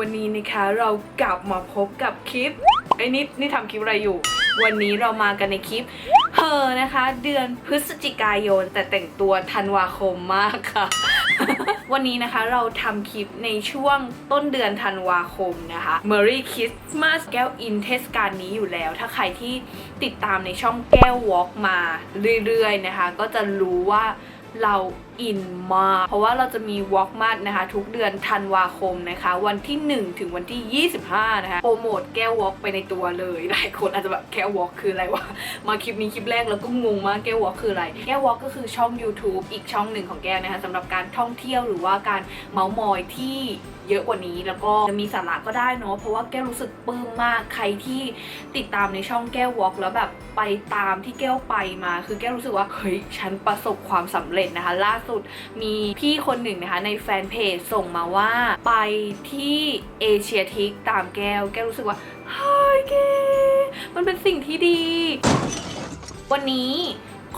วันนี้นะคะเรากลับมาพบกับคลิปไอ้นี่นี่ทำคลิปอะไรอยู่ วันนี้เรามากันในคลิปเฮอนะคะ เดือนพฤศจิกายนแต่แต่งตัวธันวาคมมากค่ะ วันนี้นะคะเราทำคลิปในช่วงต้นเดือนธันวาคมนะคะ Merry Christmas แก้วอินเทศกาลนี้อยู่แล้ว ถ้าใครที่ติดตามในช่องแก้ววอล์กมาเรื่อยๆนะคะ ก็จะรู้ว่าเรา อินมาก เพราะว่าเราจะมีวอล์กมานะคะ ทุกเดือนธันวาคมนะคะ วันที่ 1 ถึงวันที่ 25 นะคะ โปรโมทแก้ววอล์กไปในตัวเลยหลายคนอาจจะแบบแก้ววอล์กคืออะไรวะมาคลิปนี้คลิปแรกแล้วก็งงมากแก้ววอล์กคืออะไร แก้ววอล์กก็คือช่อง YouTube อีกช่องหนึ่งของแก้วนะคะสำหรับการท่องเที่ยวหรือว่าการเมาส์มอยที่เยอะกว่านี้แล้วก็จะมีสาระก็ได้เนาะเพราะว่าแก้วรู้สึกปลื้มมากใครที่ติดตามในช่องแก้ววอล์กแล้วแบบไปตามที่แก้วไปมา คือแก้วรู้สึกว่าเฮ้ยฉันประสบความสำเร็จนะคะ ล่าสุดมีพี่คนหนึ่งนะคะในแฟนเพจส่งมาว่าไปที่เอเชียทิกตามแก้ว แก้วรู้สึกว่าเฮ้ยแกมันเป็นสิ่งที่ดี วันนี้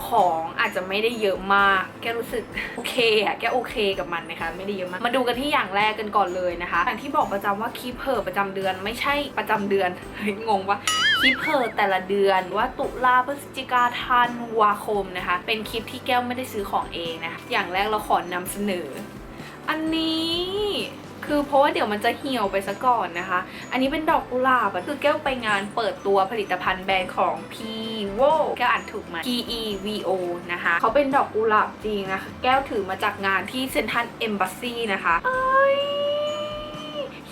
ของอาจจะไม่ได้เยอะมาก แกรู้สึกโอเคอะแกโอเคกับมันนะคะ ไม่ได้เยอะมาก มาดูกันที่อย่างแรกกันก่อนเลยนะคะอย่างที่บอกประจำว่าคีเพอร์ประจำเดือนไม่ใช่ประจำเดือนเฮ้ยงงว่า คีเพอแต่ละเดือนว่าตุลาพฤศจิกาธันวาคมนะคะ เป็นคลิปที่แก้วไม่ได้ซื้อของเองนะอย่างแรกเราขอนำเสนอ อันนี้คือเพราะว่าเดี๋ยวมันจะเหี่ยวไปซะก่อนนะคะ อันนี้เป็นดอกกุหลาบอะคือแก้วไปงานเปิดตัวผลิตภัณฑ์แบรนด์ของ p v o แก้วอ่านถูกไหม P E V O นะคะ เขาเป็นดอกกุหลาบจริงนะคะ แก้วถือมาจากงานที่เซนทันเอมบ s ซีนะคะเอ้ย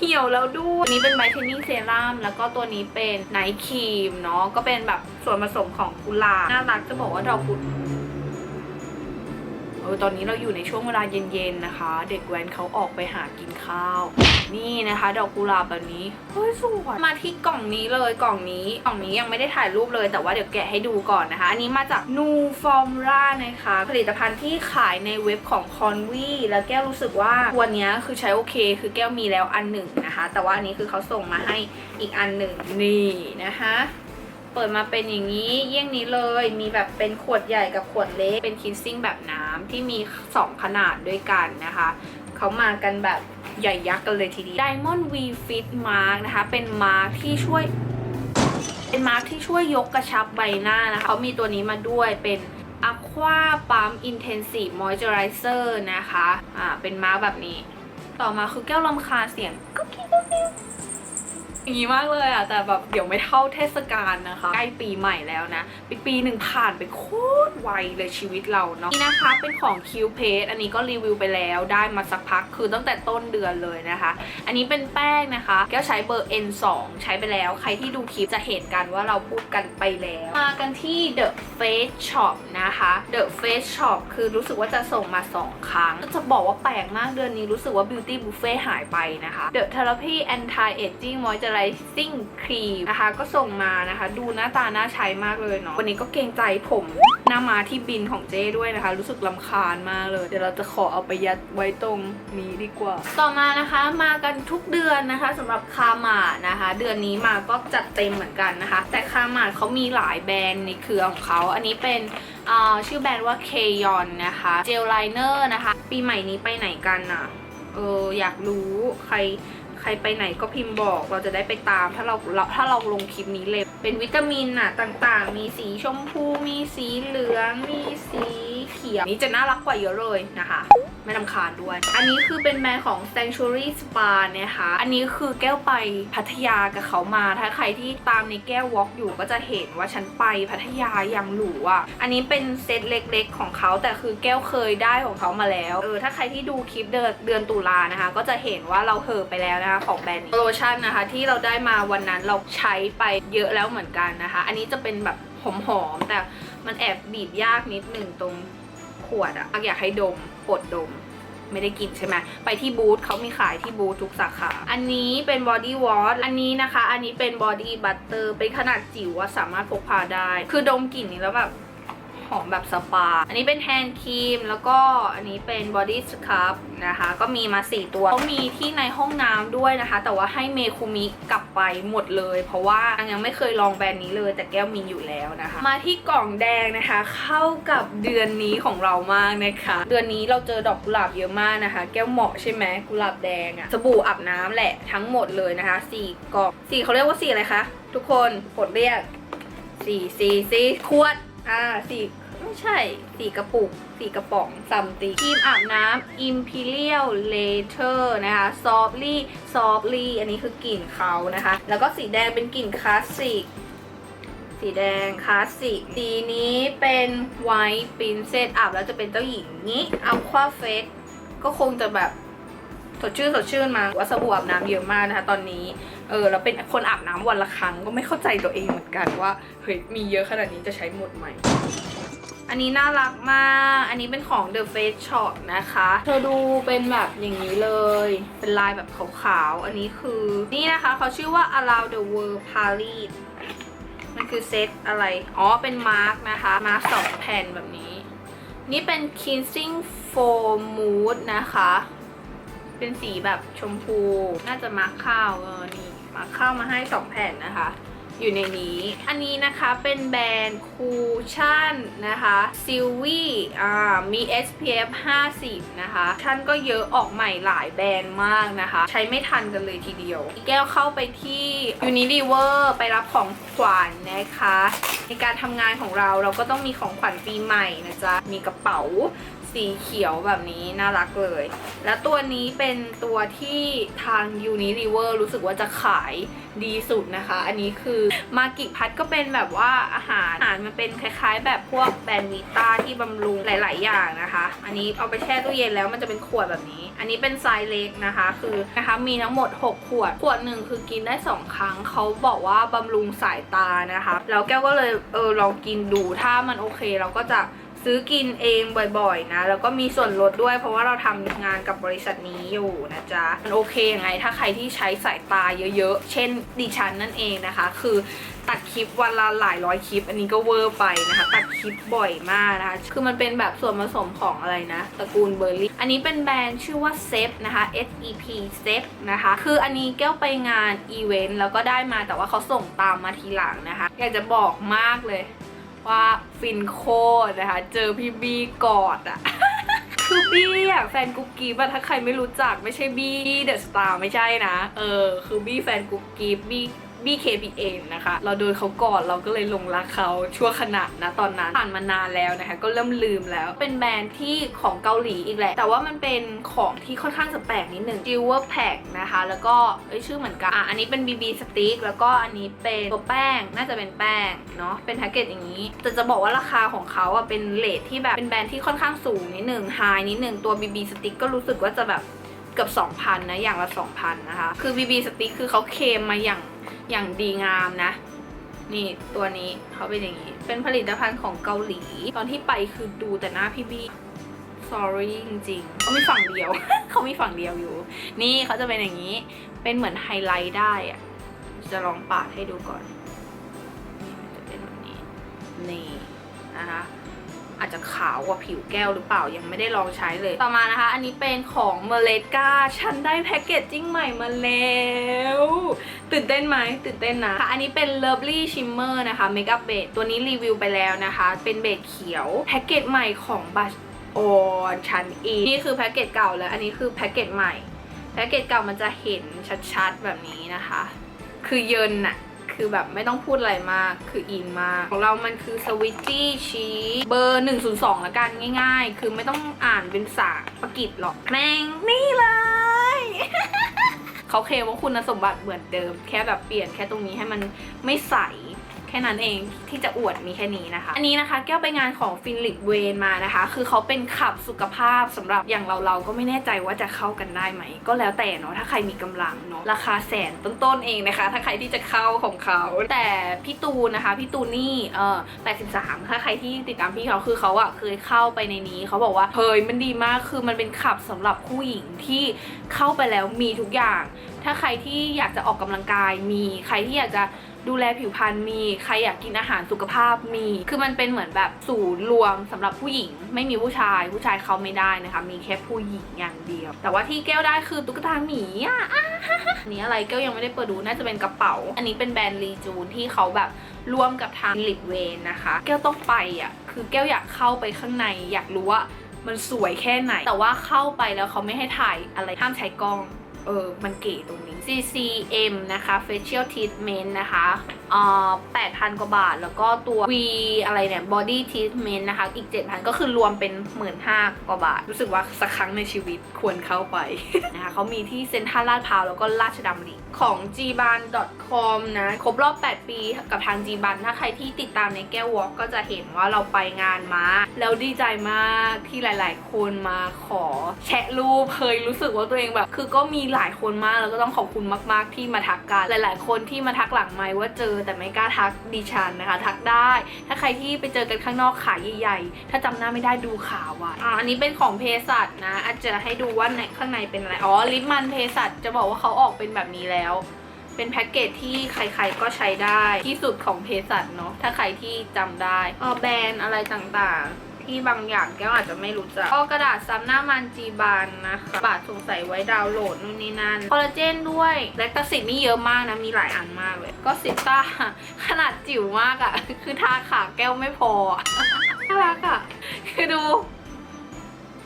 เหี่ยวแล้วด้วยนี้เป็นไบเทนนิ่งเซรั่มแล้วก็ตัวนี้เป็นไนท์ครีมเนาะก็เป็นแบบส่วนผสมของกุหลาบน่ารักจะบอกว่าดอกกุหลาบ อตอนนี้เราอยู่ในช่วงเวลาเย็นๆนะคะ เด็กแว้นเขาออกไปหากินข้าว นี่นะคะ ดอกกุหลาบแบบนี้เฮ้ยสวยมาที่กล่องนี้เลยกล่องนี้กล่องนี้ยังไม่ได้ถ่ายรูปเลยแต่ว่าเดี๋ยวแกะให้ดูก่อนนะคะ อันนี้มาจากนูฟอร์มรานะคะ ผลิตภัณฑ์ที่ขายในเว็บของคอนวีแล้วแก้วรู้สึกว่าวันนี้คือใช้โอเค คือแก้วมีแล้วอันหนึ่งนะคะ แต่ว่าอันนี้คือเขาส่งมาให้อีกอันหนึ่งนี่นะคะ เปิดมาเป็นอย่างนี้เยี่ยงนี้เลย มีแบบเป็นขวดใหญ่กับขวดเล็ก เป็นคินซิ่งแบบน้ำที่มี 2 ขนาดด้วยกันนะคะ เขามากันแบบใหญ่ยักษ์กันเลยทีเดียว Diamond V Fit Mark นะคะ เป็นมาร์คที่ช่วย เป็นมาร์คที่ช่วยยกกระชับใบหน้านะคะเขามีตัวนี้มาด้วยเป็น Aqua Pump Intensive Moisturizer นะคะ อ่า เป็นมาร์คแบบนี้ ต่อมาคือแก้วลำคาเสียงกุ๊กกิ๊กกุ๊กกิ๊ก อย่างนี้มากเลยอะแต่แบบเดี๋ยวไม่เท่าเทศกาลนะคะ ใกล้ปีใหม่แล้วนะปีปีหนึ่งผ่านไปโคตรไวเลยชีวิตเราเนาะนี่นะคะเป็นของ Q p a s e อันนี้ก็รีวิวไปแล้วได้มาสักพักคือตั้งแต่ต้นเดือนเลยนะคะ อันนี้เป็นแป้งนะคะแก้วใช้เบอร์ N2 ใช้ไปแล้ว ใครที่ดูคลิปจะเห็นกันว่าเราพูดกันไปแล้ว มากันที่ The Face Shop นะคะ The Face Shop คือรู้สึกว่าจะส่งมา 2 ครั้ง จะบอกว่าแปลกมากเดือนนี้รู้สึกว่า Beauty Buffet หายไปนะคะ The Therapy Anti Aging Moisturizing Cream นะคะ ก็ส่งมานะคะ ดูหน้าตาน่าใช้มากเลยเนาะวันนี้ก็เกรงใจผมหน้ามาที่บินของเจ้ด้วยนะคะ รู้สึกลำคาญมากเลย เดี๋ยวเราจะขอเอาไปยัดไว้ตรงนี้ดีกว่า ต่อมานะคะมากันทุกเดือนนะคะสำหรับคาหมาดนะคะ เดือนนี้มาก็จัดเต็มเหมือนกันนะคะ แต่คาหมาดเขามีหลายแบรนด์ในเครือของเขา อันนี้เป็นชื่อแบรนด์ว่าเคยอนนะคะเจลไลเนอร์นะคะ ปีใหม่นี้ไปไหนกันอะเอออยากรู้ใคร ใครไปไหนก็พิมพ์บอกเราจะได้ไปตาม ถ้าเราเราถ้าเราลงคลิปนี้เลย เป็นวิตามินอะต่างๆ มีสีชมพู มีสีเหลือง มีสี เขียวนี่จะน่ารักกว่าเยอะเลยนะคะไม่ลำคาญด้วย อันนี้คือเป็นแบรนด์ของ Sanctuary Spa นะคะ อันนี้คือแก้วไปพัทยากับเขามา ถ้าใครที่ตามในแก้ววอล์กอยู่ก็จะเห็นว่าฉันไปพัทยาอย่างหรูอะ อันนี้เป็นเซตเล็กๆ ของเขาแต่คือแก้วเคยได้ของเขามาแล้ว เออถ้าใครที่ดูคลิปเดือนเดือนตุลานะคะ ก็จะเห็นว่าเราเหอไปแล้วนะคะของแบรนด์นี้โลชั่นนะคะ ที่เราได้มาวันนั้นเราใช้ไปเยอะแล้วเหมือนกันนะคะ อันนี้จะเป็นแบบหอมๆแต่มันแอบบีบยากนิดหนึ่งตรง ขวดอะอยากให้ดมปวดดมไม่ได้กินใช่ไหมไปที่บูธเขามีขายที่บูธทุกสาขา อันนี้เป็นบอดี้วอชอันนี้นะคะ อันนี้เป็นบอดี้บัตเตอร์เป็นขนาดจิ๋วว่าสามารถพกพาได้ คือดมกลิ่นนี้แล้วแบบ หอมแบบสปา อันนี้เป็นแฮนด์ครีมแล้วก็อันนี้เป็นบอดี้สครับนะคะ ก็มีมา 4 ตัวเขามีที่ในห้องน้ำด้วยนะคะ แต่ว่าให้เมคุมิกลับไปหมดเลย เพราะว่ายังไม่เคยลองแบรนด์นี้เลย แต่แก้วมีอยู่แล้วนะคะ มาที่กล่องแดงนะคะ เข้ากับเดือนนี้ของเรามากนะคะ เดือนนี้เราเจอดอกกุหลาบเยอะมากนะคะ แก้วเหมาะใช่ไหมกุหลาบแดงอะสบู่อาบน้ำแหละทั้งหมดเลยนะคะสี่กล่องสีเขาเรียกว่าสีอะไรคะทุกคนกดเรียกสี่สี่สี่ขวด อ่าสี่ ใช่สีกระปุกสีกระป๋องซัมติครีมอาบน้ำ Imperial Later นะคะ Softly Softly อันนี้คือกลิ่นเขานะคะ แล้วก็สีแดงเป็นกลิ่นคลาสสิกสีแดงคลาสสิกสีนี้เป็นไวท์ปรินเซสอาบแล้วจะเป็นเจ้าหญิงนี้อัลควาเฟสก็คงจะแบบสดชื่นสดชื่นมาว่าสบู่อาบน้ำเยอะมากนะคะตอนนี้ เออแล้วเป็นคนอาบน้ำวันละครั้งก็ไม่เข้าใจตัวเองเหมือนกันว่าเฮ้ยมีเยอะขนาดนี้จะใช้หมดไหม อันนี้น่ารักมาก อันนี้เป็นของ The Face Shop นะคะ เธอดูเป็นแบบอย่างนี้เลย เป็นลายแบบขาวๆ อันนี้คือ นี่นะคะเขาชื่อว่า Around the World Palette มันคือเซตอะไร อ๋อ เป็นมาร์กนะคะ มาร์กสองแผ่นแบบนี้ นี่เป็น Cleansing Foam Mood นะคะ เป็นสีแบบชมพู น่าจะมาร์กข้าวเออ นี่ มาร์กข้าวมาให้สองแผ่นนะคะ อยู่ในนี้ อันนี้นะคะเป็นแบรนด์คูชั่นนะคะซิลวี่อ่ามี SPF 50 นะคะชั่นก็เยอะออกใหม่หลายแบรนด์มากนะคะ ใช้ไม่ทันกันเลยทีเดียว แก้วเข้าไปที่ Unilever ไปรับของขวัญนนะคะ ในการทำงานของเราเราก็ต้องมีของขวัญปีใหม่นะจ๊ะมีกระเป๋า สีเขียวแบบนี้น่ารักเลย และตัวนี้เป็นตัวที่ทาง Unilever รู้สึกว่าจะขายดีสุดนะคะ อันนี้คือมากิพัดก็เป็นแบบว่าอาหารอาหารมันเป็นคล้าย ๆ แบบพวกแบรนด์วิต้าที่บำรุงหลาย ๆ อย่างนะคะ อันนี้เอาไปแช่ตู้เย็นแล้วมันจะเป็นขวดแบบนี้ อันนี้เป็นไซส์เล็กนะคะ คือนะคะมีทั้งหมด 6 ขวด ขวดหนึ่งคือกินได้ 2 ครั้งเขาบอกว่าบำรุงสายตานะคะ แล้วแก้วก็เลยเออลองกินดูถ้ามันโอเคเราก็จะ ซื้อกินเองบ่อยๆนะ แล้วก็มีส่วนลดด้วย เพราะว่าเราทำงานกับบริษัทนี้อยู่นะจ๊ะมันโอเคยังไง ถ้าใครที่ใช้สายตาเยอะๆ เช่นดิฉันนั่นเองนะคะ คือตัดคลิปวันละหลายร้อยคลิป อันนี้ก็เวอร์ไปนะคะ ตัดคลิปบ่อยมากนะคะ คือมันเป็นแบบส่วนผสมของอะไรนะตระกูลเบอร์รี่ อันนี้เป็นแบรนด์ชื่อว่าเซฟนะคะ S E P เซฟนะคะ คืออันนี้แก้วไปงานอีเวนต์แล้วก็ได้มาแต่ว่าเขาส่งตามมาทีหลังนะคะ อยากจะบอกมากเลย ว่าฟินโคตรนะคะ เจอพี่บี้กอดอะคือบี้อะแฟนกุ๊กกิ๊บอะถ้าใครไม่รู้จักไม่ใช่บี้เดอะสตาร์ไม่ใช่นะ เออ คือบี้แฟนกุ๊กกิ๊บบี้ บี้ KPN นะคะ เราโดนเขากอดเราก็เลยลงรักเขาชั่วขณะนะตอนนั้นผ่านมานานแล้วนะคะ ก็เริ่มลืมแล้ว เป็นแบรนด์ที่ของเกาหลีอีกแหละ แต่ว่ามันเป็นของที่ค่อนข้างจะแปลกนิดหนึ่ง Jewel Pack นะคะ แล้วก็เอ้ยชื่อเหมือนกัน อะ อันนี้เป็น BB Stick แล้วก็อันนี้เป็นตัวแป้ง น่าจะเป็นแป้งเนาะ เป็นแพ็กเกจอย่างนี้ แต่จะบอกว่าราคาของเขาอะเป็นเลทที่แบบเป็นแบรนด์ที่ค่อนข้างสูงนิดหนึ่งไฮนิดหนึ่งตัว BB Stick ก็รู้สึกว่าจะแบบเกือบ 2,000 นะ อย่างละ 2,000 นะคะ คือ BB Stick คือเขาเคมมาอย่าง อย่างดีงามนะ นี่ตัวนี้เขาเป็นอย่างนี้ เป็นผลิตภัณฑ์ของเกาหลี ตอนที่ไปคือดูแต่หน้าพี่บี้ sorry จริงๆเขามีฝั่งเดียว เขามีฝั่งเดียวอยู่ นี่เขาจะเป็นอย่างนี้ เป็นเหมือนไฮไลท์ได้อะจะลองปาดให้ดูก่อนนี่มันจะเป็นแบบนี้ นี่นะคะอาจจะขาวกว่าผิวแก้วหรือเปล่ายังไม่ได้ลองใช้เลย ต่อมานะคะ อันนี้เป็นของเมเลกาฉันได้แพ็กเกจจิ้งใหม่มาแล้ว ตื่นเต้นไหมตื่นเต้นนะค่ะอันนี้เป็น Lovely Shimmer นะคะ Makeup Base ตัวนี้รีวิวไปแล้วนะคะ เป็นเบสเขียวแพ็กเกจใหม่ของบัชออนชันอีนี่คือแพ็กเกจเก่าแล้ว อันนี้คือแพ็กเกจใหม่แพ็กเกจเก่ามันจะเห็นชัดๆแบบนี้นะคะ คือเยินอะคือแบบไม่ต้องพูดอะไรมาก คืออินมาก ของเรามันคือสวิตตี้ชีเบอร์ 102 ละกันง่าย ๆ คือไม่ต้องอ่านเป็นภาษาประกิตหรอก แม่งนี่เลย เขาเคลมว่าคุณสมบัติเหมือนเดิม แค่แบบเปลี่ยนแค่ตรงนี้ให้มันไม่ใส แค่นั้นเองที่จะอวดมีแค่นี้นะคะ อันนี้นะคะแก้วไปงานของฟินลิกเวนมานะคะ คือเขาเป็นขับสุขภาพสำหรับอย่างเราเราก็ไม่แน่ใจว่าจะเข้ากันได้ไหม ก็แล้วแต่เนาะถ้าใครมีกำลังเนาะราคาแสนต้นๆเองนะคะ ถ้าใครที่จะเข้าของเขา แต่พี่ตูนนะคะพี่ตูนนี่เออ83ถ้าใครที่ติดตามพี่เขาคือเขาอะเคยเข้าไปในนี้เขาบอกว่าเฮ้ยมันดีมากคือมันเป็นขับสำหรับผู้หญิงที่เข้าไปแล้วมีทุกอย่าง ถ้าใครที่อยากจะออกกำลังกายมีใครที่อยากจะ ดูแลผิวพรรณมีใครอยากกินอาหารสุขภาพมี คือมันเป็นเหมือนแบบศูนย์รวมสำหรับผู้หญิง ไม่มีผู้ชาย ผู้ชายเขาไม่ได้นะคะ มีแค่ผู้หญิงอย่างเดียว แต่ว่าที่แก้วได้คือตุ๊กตาหมีอะอันนี้อะไรแก้วยังไม่ได้เปิดดูน่าจะเป็นกระเป๋า อันนี้เป็นแบรนด์รีจูนที่เขาแบบร่วมกับทางลิปเวนนะคะ แก้วต้องไปอะคือแก้วอยากเข้าไปข้างในอยากรู้ว่ามันสวยแค่ไหน แต่ว่าเข้าไปแล้วเขาไม่ให้ถ่ายอะไรห้ามใช้กล้อง เออ มันเก๋ตรงนี้ CCM นะคะ facial treatment นะคะ อ่า8,000กว่าบาท แล้วก็ตัว V อะไรเนี่ย body treatment นะคะ อีก 7,000 ก็คือรวมเป็น15,000กว่าบาท รู้สึกว่าสักครั้งในชีวิตควรเข้าไปนะคะเขามีที่เซ็นทรัลลาดพร้าวแล้วก็ราชดำริของ gban.com นะ ครบรอบ 8 ปีกับทาง gban ถ้าใครที่ติดตามในแก้ววอล์กก็จะเห็นว่าเราไปงานมา แล้วดีใจมากที่หลาย ๆ คนมาขอแชะรูปเคยรู้สึกว่าตัวเองแบบ คือก็มีหลายคนมากแล้วก็ต้องขอบคุณมาก ๆ ที่มาทักกันหลาย ๆ คนที่มาทักหลังไมค์ว่าเจอแต่ไม่กล้าทักดิฉันนะคะ ทักได้ ถ้าใครที่ไปเจอกันข้างนอกขายใหญ่ๆ ถ้าจำหน้าไม่ได้ดูข่าวไว้อ่าอันนี้เป็นของเภสัชนะ อาจจะให้ดูว่าในข้างในเป็นอะไร อ๋อ ลิปมันเภสัชจะบอกว่าเขาออกเป็นแบบนี้แล้ว เป็นแพ็กเกจที่ใครๆก็ใช้ได้ที่สุดของเภสัชเนาะ ถ้าใครที่จำได้เออแบรนด์อะไรต่างๆ ที่บางอย่างแก้วอาจจะไม่รู้จักก็กระดาษซับหน้ามันจีบานนะคะ บาทสงสัยไว้ดาวน์โหลดนู่นนี่นั่นคอลลาเจนด้วยแลคตาซิดนี่เยอะมากนะ มีหลายอันมากเลย ก็ซิต้าขนาดจิ๋วมากอะ่ะ คือทาขาแก้วไม่พอน่ารักอะ่ะ คือดู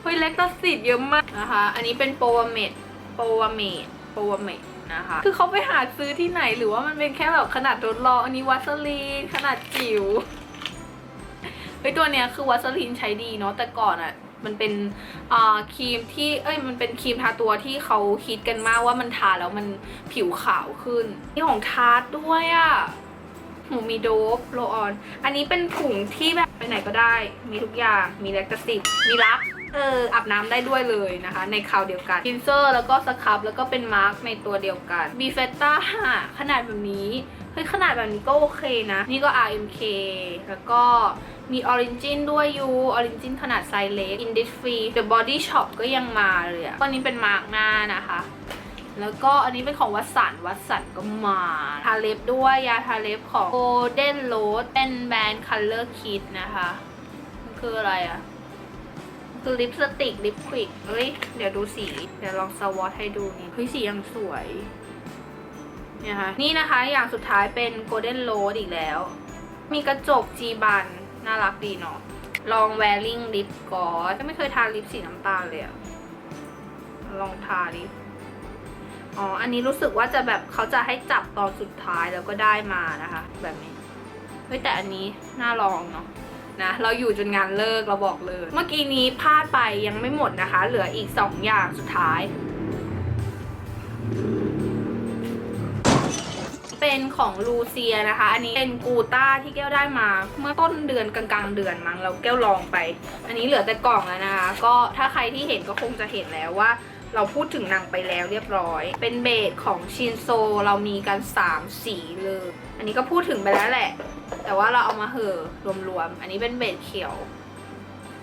เฮ้ยแลคตาซิดเยอะมากนะคะ อันนี้เป็นโปรวเมดโปรวเมดโปรวเมดนะคะคือเขาไปหาซื้อที่ไหนหรือว่ามันเป็นแค่แบบขนาดทดลองอันนี้วัสลีนขนาดจิ๋ว ฮ้ยตัวเนี้ยคือวัสลีนใช้ดีเนาะแต่ก่อนอะ่ะมันเป็นอ่าครีมที่เอ้ยมันเป็นครีมทาตัวที่เขาคิดกันมากว่ามันทาแล้วมันผิวขาวขึ้นนี่ของทาร์ตด้วยอะหมูมีโดบโรออน อันนี้เป็นถุงที่แบบไปไหนก็ได้ มีทุกอย่าง มีแลคตาซิดมีลักเอออาบน้ำได้ด้วยเลยนะคะ ในคราวเดียวกันคินเซอร์แล้วก็สครับแล้วก็เป็นมาร์กในตัวเดียวกันบีเฟต้าขนาดแบบนี้ ฮ้ยขนาดแบบนี้ก็โอเคนะ นี่ก็ RMK แล้วก็มีออริจินด้วยยูออริจินขนาดไซส์เล็ก i n d i s f r e e The Body Shop ก็ยังมาเลยอะก็นี้เป็นมาร์กหน้านะคะ แล้วก็อันนี้เป็นของวัดสันวัดสันก็มา ทาเล็บด้วยยาทาเล็บของ Golden Rose เป็นแบรนด์ Color Kit นะคะ มันคืออะไรอะคือลิปสติกลิปควิกเอ้ย เดี๋ยวดูสี เดี๋ยวลองสวอตให้ดูนี่เฮ้ยสียังสวย นี่ค่ะนี่นะคะอย่างสุดท้ายเป็น Golden Rose อีกแล้ว มีกระจกจีบัน น่ารักดีเนาะลอง wearing lip gloss ก็ไม่เคยทาลิปสีน้ำตาลเลยอะลองทาดิอ๋อ อันนี้รู้สึกว่าจะแบบเขาจะให้จับตอนสุดท้ายแล้วก็ได้มานะคะ แบบนี้ เฮ้ยแต่อันนี้น่าลองเนาะนะเราอยู่จนงานเลิกเราบอกเลย เมื่อกี้นี้พลาดไปยังไม่หมดนะคะ เหลืออีก 2 อย่างสุดท้าย เป็นของลูเซียนะคะ อันนี้เป็นกูต้าที่แก้วได้มาเมื่อต้นเดือนกลางๆ เดือนมั้งเราแก้วลองไป อันนี้เหลือแต่กล่องแล้วนะคะ ก็ถ้าใครที่เห็นก็คงจะเห็นแล้วว่าเราพูดถึงนางไปแล้วเรียบร้อย เป็นเบสของชินโซเรามีกัน 3 สีเลย อันนี้ก็พูดถึงไปแล้วแหละ แต่ว่าเราเอามาเหอรวมๆ อันนี้เป็นเบสเขียว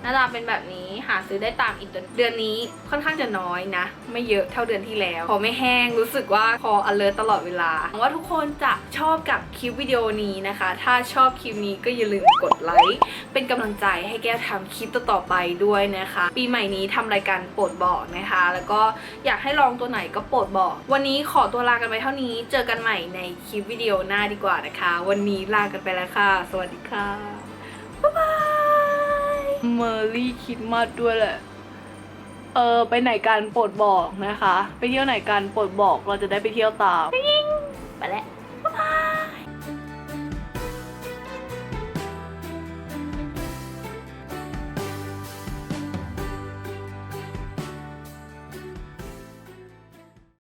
หน้าตาเป็นแบบนี้หาซื้อได้ตามอินเตอร์เดือนนี้ค่อนข้างจะน้อยนะ ไม่เยอะเท่าเดือนที่แล้ว พอไม่แห้งรู้สึกว่าคอ alert ตลอดเวลาหวังว่าทุกคนจะชอบกับคลิปวิดีโอนี้นะคะ ถ้าชอบคลิปนี้ก็อย่าลืมกดไลค์เป็นกำลังใจให้แก้วทำคลิปต่อๆไปด้วยนะคะ ปีใหม่นี้ทำรายการโปรดบอกนะคะ แล้วก็อยากให้ลองตัวไหนก็โปรดบอก วันนี้ขอตัวลากันไปเท่านี้เจอกันใหม่ในคลิปวิดีโอหน้าดีกว่านะคะ วันนี้ลากันไปแล้วค่ะ สวัสดีค่ะบ๊ายบาย เมอร์รี่คิดมาสด้วยแหละ เออ ไปไหนกันโปรดบอกนะคะ ไปเที่ยวไหนกันโปรดบอกเราจะได้ไปเที่ยวตามไปแล้ว